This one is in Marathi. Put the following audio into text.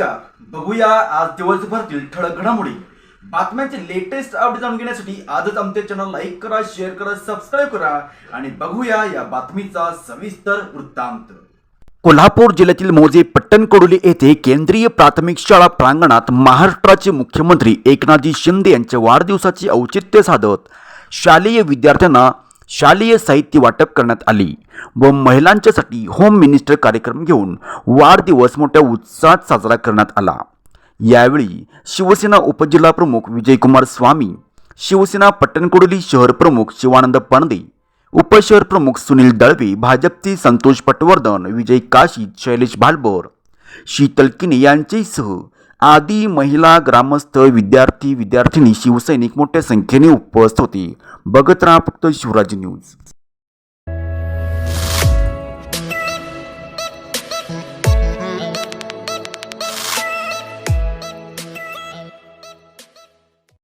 बघूया आज दिवसभरातील ठळक घडामोडी. बातम्यांचे लेटेस्ट अपडेट जाणून घेण्यासाठी आजच आमच्या चॅनल लाईक करा शेअर करा सबस्क्राईब करा आणि बघूया या बातमीचा सविस्तर वृत्तांत. कोल्हापूर जिल्ह्यातील मोजे पट्टणकोडोली येथे केंद्रीय प्राथमिक शाळा प्रांगणात महाराष्ट्राचे मुख्यमंत्री एकनाथजी शिंदे यांच्या वाढदिवसाचे औचित्य साधत शालेय विद्यार्थ्यांना शालेय साहित्य वाटप करण्यात आली व महिलांच्यासाठी होम मिनिस्टर कार्यक्रम घेऊन वाढदिवस मोठ्या उत्साहात साजरा करण्यात आला. यावेळी शिवसेना उपजिल्हाप्रमुख विजयकुमार स्वामी शिवसेना पट्टणकोडोली शहर प्रमुख शिवानंद पांडे उपशहर प्रमुख सुनील दळवे भाजपचे संतोष पटवर्धन विजय काशी शैलेश भालबर शीतल किने यांच्यासह आदी महिला ग्रामस्थ विद्यार्थी विद्यार्थिनी शिवसैनिक मोठ्या संख्येने उपस्थित होते. बघत राहा फक्त शिवराज न्यूज.